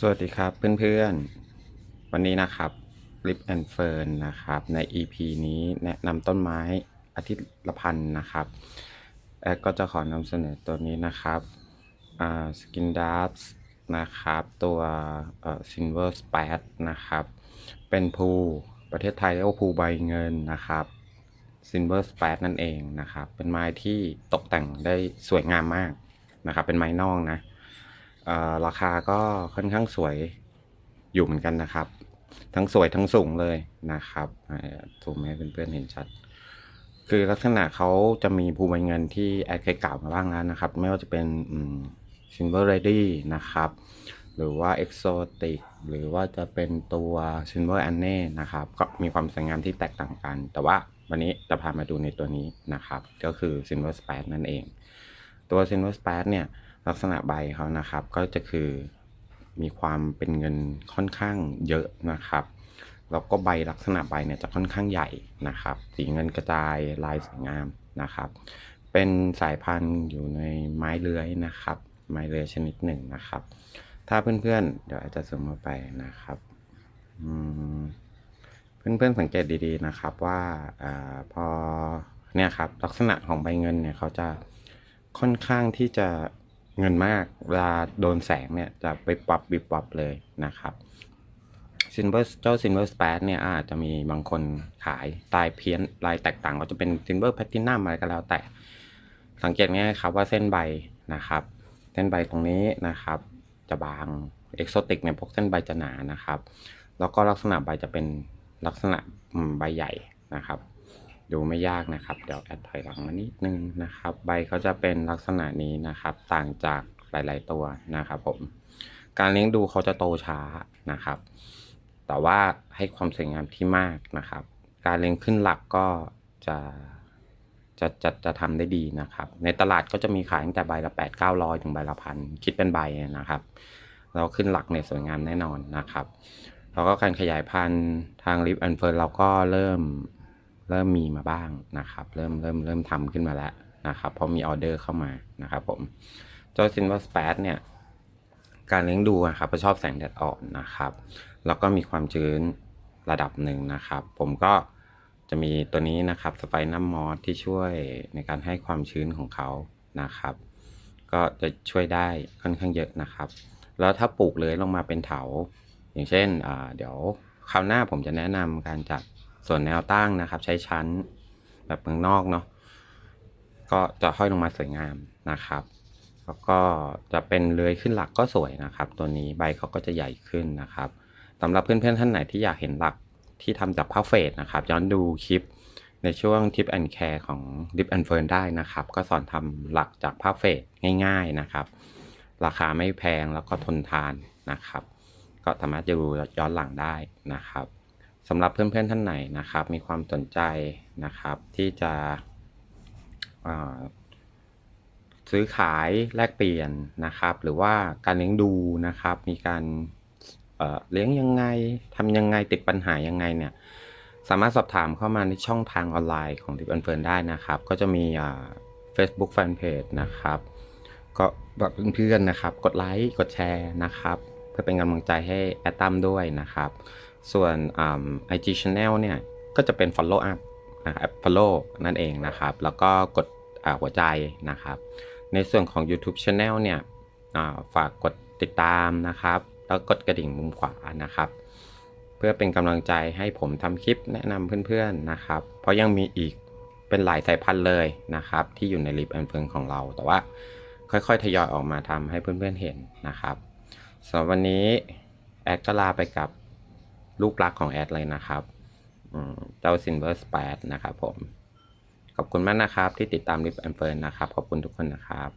สวัสดีครับเพื่อนๆ วันนี้นะครับ Lip and Fern นนะครับ ใน EP นี้แนะนำต้นไม้อาทิตย์ละพันธ์นะครับแอดก็จะขอนำเสนอตัวนี้นะครับอ่า Skin Dart นะครับ ตัวเอ่อ Silver Spad นะครับ เป็นภูประเทศไทยเรียกว่าภูใบเงินนะครับ Silver Spad นั่นเองนะครับ เป็นไม้ที่ตกแต่งได้สวยงามมากนะครับ เป็นไม้นอกนะ ราคาก็ค่อนข้างสวยอยู่เหมือนกันนะครับ ทั้งสวยทั้งสูงเลยนะครับถูกไหมเพื่อนๆเห็นชัด คือลักษณะเขาจะมีภูใบเงินที่แอดเคยกล่าวมาบ้างแล้วนะครับ ไม่ว่าจะเป็นซินเวอร์เรดี้นะครับ หรือว่า Exotic หรือว่าจะเป็นตัว Silver a n n e นะครับ ก็มีความสวยงามที่แตกต่างกัน แต่ว่าวันนี้จะพามาดูในตัวนี้นะครับ ก็คือ Silver Spad นั่นเอง ตัว Silver Spad เนี่ย ลักษณะใบเขานะครับ ก็จะคือมีความเป็นเงินค่อนข้างเยอะนะครับแล้วก็ใบลักษณะใบเนี่ยจะค่อนข้างใหญ่นะครับ สีเงินกระจายลายสวยงามนะครับ เป็นสายพันธุ์อยู่ในไม้เลื้อยนะครับ ไม้เลื้อยชนิดหนึ่งนะครับ ถ้าเพื่อนๆเดี๋ยวอาจจะซูมมาไปนะครับอืมเพื่อนๆสังเกตดีๆนะครับว่าอาพอเนี่ยครับลักษณะของใบเงินเนี่ยเขาจะค่อนข้างที่จะ เงินมากเวลาโดนแสงเนี่ยจะไปปรับบิบปรับเลยนะครับซินเวอร์เจ้าซินเวอร์สเปซเนี่ยอาจจะมีบางคนขายลายเพี้ยนลายแตกต่างก็จะเป็นซินเวอร์แพลตินัมอะไรก็แล้วแต่ สังเกตง่ายครับว่าเส้นใบนะครับ เส้นใบตรงนี้นะครับ จะบางเอกโซติกเนี่ยพวกเส้นใบจะหนานะครับ แล้วก็ลักษณะใบจะเป็นลักษณะใบใหญ่นะครับ ดูไม่ยากนะครับ เดี๋ยวแอดถอยหลังมานิดนึงนะครับ ใบเขาจะเป็นลักษณะนี้นะครับ ต่างจากหลาย ๆ ตัวนะครับผม การเลี้ยงดูเขาจะโตช้านะครับ แต่ว่าให้ความสวยงามที่มากนะครับ การเลี้ยงขึ้นหลักก็จะจะจะจะทำได้ดีนะครับ ในตลาดก็จะมีขายตั้งแต่ใบละแปดเก้าร้อยถึงใบละพันคิดเป็นใบนะครับแล้วขึ้นหลักเนี่ยสวยงามแน่นอนนะครับ แล้วก็การขยายพันธุ์ทางลิฟแอนเฟิร์นเราก็เริ่ม เริ่มมีมาบ้างนะครับ เริ่มเริ่มเริ่มทำขึ้นมาแล้วนะครับเพราะมีออเดอร์เข้ามานะครับผมเจ้าซินว e สเปดเนี่ย การเลี้ยงดูครับชอบแสงแดดอ่อนนะครับ แล้วก็มีความชื้นระดับหนึ่งนะครับ ผมก็จะมีตัวนี้นะครับสไปนัมมอสที่ช่วยในการให้ความชื้นของเขานะครับ ก็จะช่วยได้ค่อนข้างเยอะนะครับ แล้วถ้าปลูกเลยลงมาเป็นเถา อย่างเช่นเดี๋ยวคราวหน้าผมจะแนะนำการจัด ส่วนแนวตั้งนะครับ ใช้ชั้นแบบเมืองนอกเนาะก็จะห้อยลงมาสวยงามนะครับ แล้วก็จะเป็นเลื้อยขึ้นหลักก็สวยนะครับ ตัวนี้ใบเขาก็จะใหญ่ขึ้นนะครับสำหรับเพื่อนๆท่านไหนที่อยากเห็นหลักที่ทำจากผ้าเฟดนะครับ ย้อนดูคลิปในช่วงทิปแอนแคร์ของ Dip and Fern ได้นะครับ ก็สอนทำหลักจากผ้าเฟดง่าย ๆนะครับ ราคาไม่แพงแล้วก็ทนทานนะครับ ก็สามารถจะดูย้อนหลังได้นะครับ สำหรับเพื่อนๆท่านไหนนะครับ มีความสนใจนะครับ ที่จะซื้อขายแลกเปลี่ยนนะครับ หรือว่าการเลี้ยงดูนะครับ มีการเเลี้ยงยังไงทำยังไงติดปัญหายังไงเนี่ยสามารถสอบถามเข้ามาในช่องทางออนไลน์ของ Tip and Fern ได้นะครับ ก็จะมีอ่า Facebook Fanpage นะครับ ก็แบบเพื่อนๆนะครับ กดไลค์กดแชร์นะครับ เพื่อเป็นกำลังใจให้แอดตัมด้วยนะครับ ส่วนไอ่า IG Channel เนี่ยก็จะเป็น Follow up นะครับ Follow นั่นเองนะครับ แล้วก็กดหัวใจนะครับ ในส่วนของ YouTube Channel เนี่ยฝากกดติดตามนะครับ แล้วกดกระดิ่งมุมขวานะครับ เพื่อเป็นกำลังใจให้ผมทำคลิปแนะนำเพื่อนๆนะครับ เพราะยังมีอีกเป็นหลายสายพันธุ์เลยนะครับ ที่อยู่ในลิฟแอนเฟิงของเรา แต่ว่าค่อยๆ ทยอยออกมาทำให้เพื่อนๆเห็นนะครับสำหรับวันนี้แอดก็ลาไปกับ ลูกรักของแอดเลยนะครับเจ้าซินเวอร์สแปดนะครับผม ขอบคุณมากนะครับที่ติดตามริบแอนเฟิร์นนะครับ ขอบคุณทุกคนนะครับ